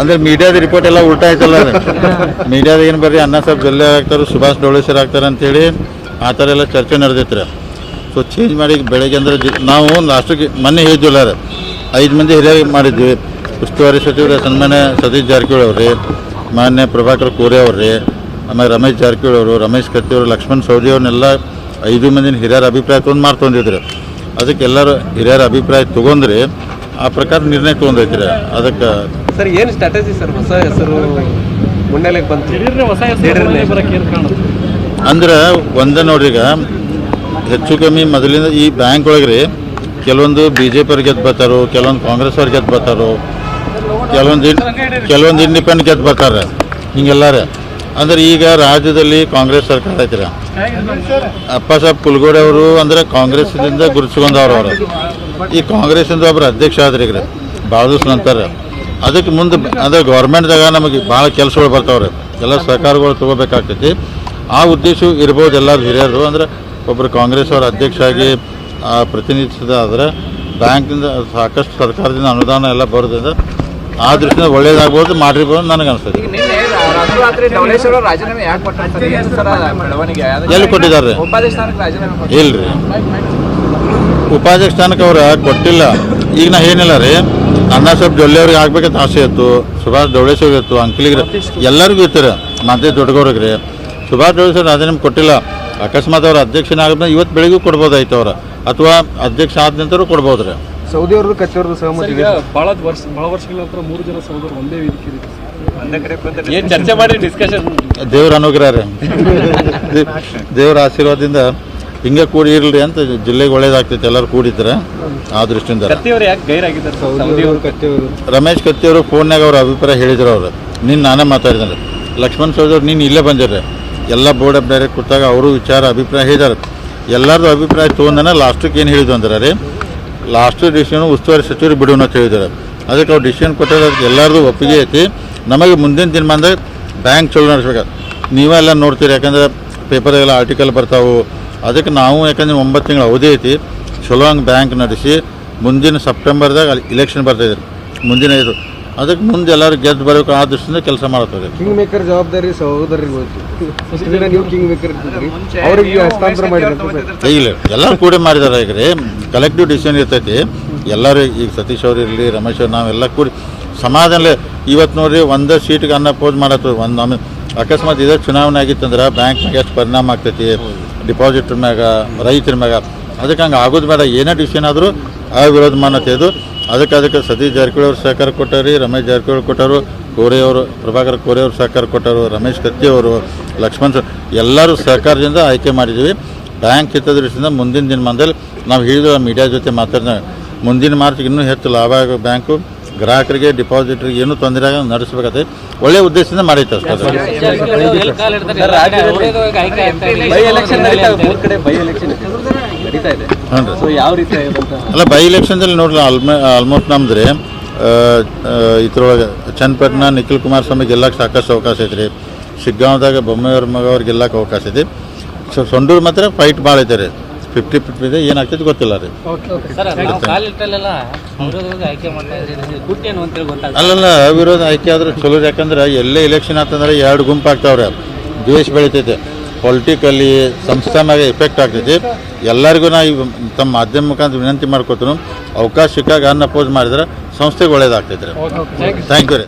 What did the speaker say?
ಅಂದ್ರೆ ಮೀಡಿಯಾದ ರಿಪೋರ್ಟ್ ಎಲ್ಲ ಉಲ್ಟಾ ಆಯ್ತಲ್ಲ ಮೀಡಿಯಾದ ಏನು ಬರ್ರಿ ಅಣ್ಣ ಸಾಹೇಬ್ ಜೊಲ್ಲೆ ಆಗ್ತಾರೆ ಸುಭಾಷ್ ಡೋಳೆ ಸರ್ ಆಗ್ತಾರೆ ಅಂತೇಳಿ ಆ ಥರ ಎಲ್ಲ ಚರ್ಚೆ ನಡೆದೈತ್ರಿ. ಸೊ ಚೇಂಜ್ ಮಾಡಿ ಬೆಳಗ್ಗೆ ಅಂದ್ರೆ ನಾವು ಲಾಸ್ಟಿಗೆ ಮೊನ್ನೆ ಹೇಳಿದ್ವಲ್ಲ ರೀ ಐದು ಮಂದಿ ಹಿರಿಯ ಮಾಡಿದ್ವಿ. ಉಸ್ತುವಾರಿ ಸಚಿವರು ಸನ್ಮಾನ್ಯ ಸತೀಶ್ ಜಾರಕಿಹೊಳಿ ಅವ್ರಿ ಮಾನ್ಯ ಪ್ರಭಾಕರ್ ಕೋರೆ ಅವ್ರಿ ಆಮೇಲೆ ರಮೇಶ್ ಜಾರಕಿಹೊಳಿ ಅವರು ರಮೇಶ್ ಕತ್ತಿ ಅವರು ಲಕ್ಷ್ಮಣ್ ಸೌದಿ ಅವ್ರನ್ನೆಲ್ಲ ಐದು ಮಂದಿನ ಹಿರಿಯರ ಅಭಿಪ್ರಾಯ ತೊಗೊಂಡು ಮಾಡ್ತೊಂದಿದ್ರು ಅದಕ್ಕೆ ಎಲ್ಲರೂ ಹಿರಿಯರ ಅಭಿಪ್ರಾಯ ತಗೊಂಡ್ರೆ ಆ ಪ್ರಕಾರ ನಿರ್ಣಯ ತೊಗೊಂಡೈತ್ರಿ ಅದಕ್ಕೆ ಸರ್ ಏನು ಸ್ಟ್ರಾಟಜಿ ಸರ್? ಹೊಸ ಹೆಸರು ಮುನ್ನೆಲೆಗೆ ಬಂತು. ಅಂದ್ರೆ ಒಂದೇ ನೋಡ್ರಿ ಈಗ ಹೆಚ್ಚು ಕಮ್ಮಿ ಮೊದಲಿಂದ ಈ ಬ್ಯಾಂಕ್ ಒಳಗೆ ರೀ ಕೆಲವೊಂದು ಬಿ ಜೆ ಪಿ ಅವ್ರು ಗೆದ್ದು ಬರ್ತಾರೋ ಕೆಲವೊಂದು ಕಾಂಗ್ರೆಸ್ ಅವ್ರು ಗೆದ್ದು ಬರ್ತಾರೋ ಕೆಲವೊಂದು ಇನ್- ಕೆಲವೊಂದು ಇಂಡಿಪೆಂಡೆಂಟ್ ಗೆದ್ದು ಬರ್ತಾರೆ ಹಿಂಗೆಲ್ಲಾರ. ಅಂದ್ರೆ ಈಗ ರಾಜ್ಯದಲ್ಲಿ ಕಾಂಗ್ರೆಸ್ ಸರ್ಕಾರ ಐತ್ರಿ. ಅಪ್ಪ ಸಾಹೇಬ್ ಕುಲ್ಗೋಡೆ ಅವರು ಅಂದ್ರೆ ಕಾಂಗ್ರೆಸ್ದಿಂದ ಗುರುತಿಸ್ಕೊಂಡವ್ರು ಅವರು ಈ ಕಾಂಗ್ರೆಸ್ಸಿಂದ ಒಬ್ಬರು ಅಧ್ಯಕ್ಷ ಆದ್ರಿ ಈಗ ಭಾಳ ದಿವಸ ನಂತರ ಅದಕ್ಕೆ ಮುಂದೆ ಅಂದ್ರೆ ಗೌರ್ಮೆಂಟ್ದಾಗ ನಮಗೆ ಭಾಳ ಕೆಲಸಗಳು ಬರ್ತಾವ್ರೆ. ಎಲ್ಲ ಸರ್ಕಾರಗಳು ತೊಗೋಬೇಕಾಗ್ತೈತಿ. ಆ ಉದ್ದೇಶ ಇರ್ಬೋದು ಎಲ್ಲರೂ ಹಿರಿಯರು. ಅಂದ್ರೆ ಒಬ್ಬರು ಕಾಂಗ್ರೆಸ್ ಅವರ ಅಧ್ಯಕ್ಷ ಆಗಿ ಪ್ರತಿನಿಧಿಸಿದ ಆದರೆ ಬ್ಯಾಂಕಿಂದ ಸಾಕಷ್ಟು ಸರ್ಕಾರದಿಂದ ಅನುದಾನ ಎಲ್ಲ ಬರೋದ್ರಿಂದ ಆ ದೃಷ್ಟಿಯಿಂದ ಒಳ್ಳೇದಾಗ್ಬೋದು, ಮಾಡಿರ್ಬೋದು ನನಗೆ ಅನಿಸ್ತದೆ ಎಲ್ಲಿ ಕೊಟ್ಟಿದ್ದಾರೆ. ಇಲ್ರಿ. ಉಪಾಧ್ಯಕ್ಷ ಸ್ಥಾನಕ್ಕೆ ಅವ್ರು ಕೊಟ್ಟಿಲ್ಲ? ಈಗ ನಾ ಏನಿಲ್ಲ ರೀ. ಅಣ್ಣ ಸಾಹೇಬ್ ಜೊಲ್ಲೆ ಅವ್ರಿಗೆ ಆಗ್ಬೇಕಂತ ಆಸೆ ಇತ್ತು. ಸುಭಾಷ್ ಡೌಳೇಶ್ವರಿಗೆ ಇತ್ತು ಅಂಕಲಿಗ್ರಿ ಎಲ್ಲರಿಗೂ ಇರ್ತಾರೆ ಮತ್ತೆ ದೊಡ್ಡಗೌರಿಗೆ ರೀ. ಸುಭಾಷ್ ಅದೇ ನಿಮ್ಗೆ ಕೊಟ್ಟಿಲ್ಲ. ಅಕಸ್ಮಾತ್ ಅವ್ರ ಅಧ್ಯಕ್ಷನಾಗ ಇವತ್ತು ಬೆಳಿಗ್ಗೆ ಕೊಡ್ಬೋದಾಯ್ತು ಅವ್ರ. ಅಥವಾ ಅಧ್ಯಕ್ಷ ಆದ ನಂತರ ಕೊಡ್ಬೋದು ರೀ ಸೌದಿ ಅವ್ರದ್ದು ಕಚ್ಚಿ ಸಹಮತಿ ಇದೆ. ಬಹಳ ವರ್ಷ ಬಹಳ ವರ್ಷಗಳ ನಂತರ ಮೂರು ಜನ ಸಹೋದರರು ಒಂದೇ ವೇದಿಕೆ ಒಂದೇ ಕಡೆ ಕೂತ್ರೆ ಏನ್ ಚರ್ಚೆ ಮಾಡಿ ಡಿಸ್ಕಷನ್ ದೇವ್ರ ಅನುಗ್ರಹ ರೀ ದೇವ್ರ ಆಶೀರ್ವಾದದಿಂದ ಹಿಂಗೆ ಕೂಡಿ ಇರಲಿ ಅಂತ ಜಿಲ್ಲೆಗೆ ಒಳ್ಳೇದಾಗ್ತೈತೆ ಎಲ್ಲರೂ ಕೂಡಿದ್ರೆ ಆ ದೃಷ್ಟಿಯಿಂದ. ಕತ್ತಿಯವರು ಯಾಕೆ ಗೈರಾಗಿದ್ದಾರೆ ಸರ್? ಸೌದಿ ಅವರು ಕಚ್ಚಿ ರಮೇಶ್ ಕತ್ತಿಯವರು ಅವರು ಫೋನ್ಯಾಗ ಅವ್ರ ಅಭಿಪ್ರಾಯ ಹೇಳಿದ್ರು ಅವರು. ನೀನು ನಾನೇ ಮಾತಾಡಿದ್ರೆ ಲಕ್ಷ್ಮಣ್ ಸೌದವ್ರು ನೀನು ಇಲ್ಲೇ ಬಂದಿರ್ರೆ. ಎಲ್ಲ ಬೋರ್ಡ್ ಆಫ್ ಡೈರೆಕ್ಟ್ ಕೊಟ್ಟಾಗ ಅವರು ವಿಚಾರ ಅಭಿಪ್ರಾಯ ಹೇಳಿದಾರೆ. ಎಲ್ಲರದು ಅಭಿಪ್ರಾಯ ತೊಗೊಂಡನ ಲಾಸ್ಟಿಗೆ ಏನು ಹೇಳಿದ್ರು ಅಂದ್ರೆ ರೀ ಲಾಸ್ಟ್ ಡಿಸಿಷನ್ ಉಸ್ತುವಾರಿ ಸಚಿವರು ಬಿಡೋಣ ಅಂತ ಹೇಳಿದ್ದಾರೆ. ಅದಕ್ಕೆ ಅವ್ರು ಡಿಸಿಷನ್ ಕೊಟ್ಟಿರೋ ಅದಕ್ಕೆ ಎಲ್ಲರದು ಒಪ್ಪಿಗೆ ಐತಿ. ನಮಗೆ ಮುಂದಿನ ದಿನಮಾನದಾಗ ಬ್ಯಾಂಕ್ ಚಲೋ ನಡೆಸ್ಬೇಕು. ನೀವೆಲ್ಲ ನೋಡ್ತೀರಿ ಯಾಕಂದ್ರೆ ಪೇಪರ್ಗೆಲ್ಲ ಆರ್ಟಿಕಲ್ ಬರ್ತಾವು. ಅದಕ್ಕೆ ನಾವು ಯಾಕಂದ್ರೆ ಒಂಬತ್ತು ತಿಂಗಳ ಅವಧಿ ಐತಿ. ಚಲೋ ಹಂಗೆ ಬ್ಯಾಂಕ್ ನಡೆಸಿ ಮುಂದಿನ ಸೆಪ್ಟೆಂಬರ್ದಾಗ ಅಲ್ಲಿ ಇಲೆಕ್ಷನ್ ಬರ್ತಾಯಿದೆ ಮುಂದಿನ ಇದು. ಅದಕ್ಕೆ ಮುಂದೆ ಎಲ್ಲರೂ ಗೆದ್ದು ಬರಬೇಕು ಆ ದೃಷ್ಟಿಯಿಂದ ಕೆಲಸ ಮಾಡ್ತಾರೆ ಕಿಂಗ್ ಮೇಕರ್ ಜವಾಬ್ದಾರಿ ಸಹೋದರಿಗೆ ಇಲ್ಲ. ಎಲ್ಲರೂ ಕೂಡ ಮಾಡಿದ್ದಾರೆ ಈಗ ರೀ. ಕಲೆಕ್ಟಿವ್ ಡಿಸಿಷನ್ ಇರ್ತೈತಿ. ಎಲ್ಲರೂ ಈಗ ಸತೀಶ್ ಅವ್ರು ಇರಲಿ, ರಮೇಶ್ ಅವ್ರು, ನಾವೆಲ್ಲ ಕೂಡಿ ಸಮಾಧಾನ ಇವತ್ತು ನೋಡ್ರಿ ಒಂದೇ ಸೀಟ್ಗೆ ಅನ್ನ ಪೋಸ್ ಮಾಡತ್ತು ಒಂದು ಆಮೇಲೆ ಅಕಸ್ಮಾತ್ ಇದೇ ಚುನಾವಣೆ ಆಗಿತ್ತಂದ್ರೆ ಬ್ಯಾಂಕ್ನಾಗ ಎಷ್ಟು ಪರಿಣಾಮ ಆಗ್ತೈತಿ ಡಿಪಾಸಿಟ್ ಮ್ಯಾಗ, ರೈತರ ಮ್ಯಾಗ. ಅದಕ್ಕೆ ಹಂಗೆ ಆಗೋದು ಬೇಡ. ಏನೇ ಡಿಸಿಷನ್ ಆದರೂ ಆ ವಿರೋಧ ಮಾನತೆ ಇದು ಅದಕ್ಕೆ ಅದಕ್ಕೆ ಸತೀಶ್ ಜಾರಕಿಹೊಳಿ ಅವ್ರು ಸಹಕಾರ ಕೊಟ್ಟಾರಿ ರಮೇಶ್ ಜಾರಕಿಹೊಳಿ ಕೊಟ್ಟರು ಕೋರೆ ಅವರು, ಪ್ರಭಾಕರ್ ಕೋರೆ ಅವರು ಸಹಕಾರ ಕೊಟ್ಟರು ರಮೇಶ್ ಕತ್ತಿ ಅವರು, ಲಕ್ಷ್ಮಣ್ ಎಲ್ಲರೂ ಸಹಕಾರದಿಂದ ಆಯ್ಕೆ ಮಾಡಿದ್ದೀವಿ ಬ್ಯಾಂಕ್ ಹಿತದೃಷ್ಟಿಯಿಂದ ಮುಂದಿನ ದಿನಮಾನದಲ್ಲಿ ನಾವು ಹೇಳಿದ ಮೀಡಿಯಾ ಜೊತೆ ಮಾತಾಡಿದ ಮುಂದಿನ ಮಾರ್ಚ್ಗೆ ಇನ್ನೂ ಹೆಚ್ಚು ಲಾಭ ಆಗೋ ಬ್ಯಾಂಕು ಗ್ರಾಹಕರಿಗೆ ಡಿಪಾಸಿಟ್ರಿಗೆ ಏನೂ ತೊಂದರೆ ಆಗ ನಡೆಸಬೇಕಾದ್ರೆ ಒಳ್ಳೆಯ ಉದ್ದೇಶದಿಂದ ಮಾಡೈತೆ ಅಷ್ಟೇ ಅಲ್ಲ ಬೈ ಎಲೆಕ್ಷನ್ದಲ್ಲಿ ನೋಡ್ರಿ ಆಲ್ಮೋ ಆಲ್ಮೋಸ್ಟ್ ನಮ್ದ್ರೆ ಇದ್ರೊಳಗೆ ಚನ್ನಪಟ್ಟಣ ನಿಖಿಲ್ ಕುಮಾರಸ್ವಾಮಿ ಗೆಲ್ಲಕ್ಕೆ ಸಾಕಷ್ಟು ಅವಕಾಶ ಐತೆ ರೀ ಶಿಗ್ಗಾಂವ್ದಾಗ ಬೊಮ್ಮೆಯವ್ರ ಮಗ ಅವ್ರು ಗೆಲ್ಲಕ್ಕೆ ಅವಕಾಶ ಐತಿ. ಸೊ ಸೊಂಡೂರು ಮಾತ್ರ ಫೈಟ್ ಭಾಳ ಐತೆ ರೀ. ಫಿಫ್ಟಿ ಫಿಫ್ಟಿ ಇದೆ ಏನಾಗ್ತೈತೆ ಗೊತ್ತಿಲ್ಲ ರೀ. ಅಲ್ಲಲ್ಲ ಅವಿರೋಧ ಆಯ್ಕೆ ಆದ್ರೆ ಚಲೋ ಯಾಕಂದ್ರೆ ಎಲ್ಲೇ ಎಲೆಕ್ಷನ್ ಆತಂದ್ರೆ ಎರಡು ಗುಂಪು ಆಗ್ತಾವ್ರೆ. ದ್ವೇಷ ಬೆಳಿತೈತೆ. ಪೊಲಿಟಿಕಲ್ಲಿ ಸಂಸ್ಥೆ ಮ್ಯಾಗ ಎಫೆಕ್ಟ್ ಆಗ್ತೈತಿ. ಎಲ್ಲರಿಗೂ ನಾ ಈ ತಮ್ಮ ಮಾಧ್ಯಮ ಮುಖಾಂತರ ವಿನಂತಿ ಮಾಡ್ಕೊತೀನಿ. ಅವಕಾಶ ಸಿಕ್ಕಾಗ ಅನ್ನ ಅಪೋಸ್ ಮಾಡಿದ್ರೆ ಸಂಸ್ಥೆಗೆ ಒಳ್ಳೇದಾಗ್ತೈತೆ ರೀ. ಥ್ಯಾಂಕ್ ಯು ರೀ.